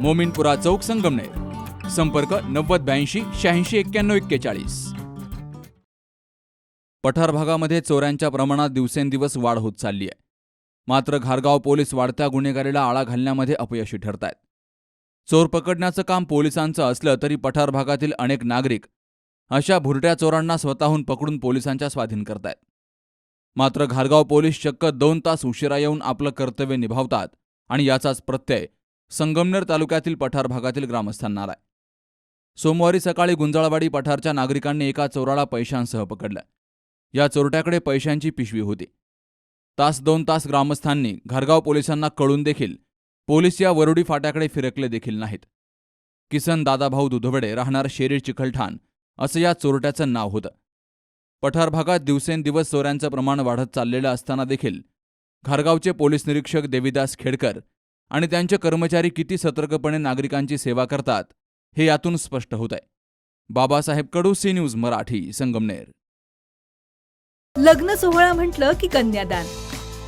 मोमिनपुरा चौक संगमनेर. संपर्क नव्वद ब्याऐंशी शहाऐंशी एक्क्याण्णव एक्केचाळीस. पठार भागामध्ये चोऱ्यांच्या प्रमाणात दिवसेंदिवस वाढ होत चालली आहे. मात्र घारगाव पोलीस वाढत्या गुन्हेगारीला आळा घालण्यामध्ये अपयशी ठरत आहेत चोर पकडण्याचं काम पोलिसांचं असलं तरी पठार भागातील अनेक नागरिक अशा भुरट्या चोरांना स्वतःहून पकडून पोलिसांच्या स्वाधीन करतायत. मात्र घारगाव पोलीस चक्क दोन तास उशिरा येऊन आपलं कर्तव्य निभावतात आणि याचाच प्रत्यय संगमनेर तालुक्यातील पठार भागातील ग्रामस्थांना आलाय. सोमवारी सकाळी गुंजाळवाडी पठारच्या नागरिकांनी एका चोराला पैशांसह पकडलं. या चोरट्याकडे पैशांची पिशवी होती. तास दोन तास ग्रामस्थांनी घरगाव पोलिसांना कळून देखील पोलीस या वरुडी फाट्याकडे फिरकले देखील नाहीत. किसन दादाभाऊ दुधवडे राहणार शेरीर चिखलठाण असं या चोरट्याचं नाव होतं. पठार भागात दिवसेंदिवस चोऱ्यांचं प्रमाण वाढत चाललेलं असताना देखील घारगावचे पोलीस निरीक्षक देविदास खेडकर आणि त्यांचे कर्मचारी किती सतर्कपणे नागरिकांची सेवा करतात हे यातून स्पष्ट होत आहे. Babasaheb Kadu C news Marathi Sangamner. लग्न सोहळा म्हटलं की कन्यादान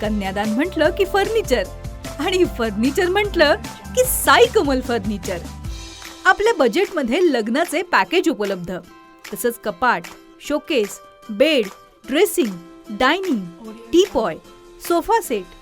कन्यादान म्हटलं की फर्निचर आणि फर्निचर म्हटलं की साई कमल फर्निचर. आपल्या बजेटमध्ये लग्नाचे पॅकेज उपलब्ध तसंच कपाट showcase bed dressing dining teapoy sofa set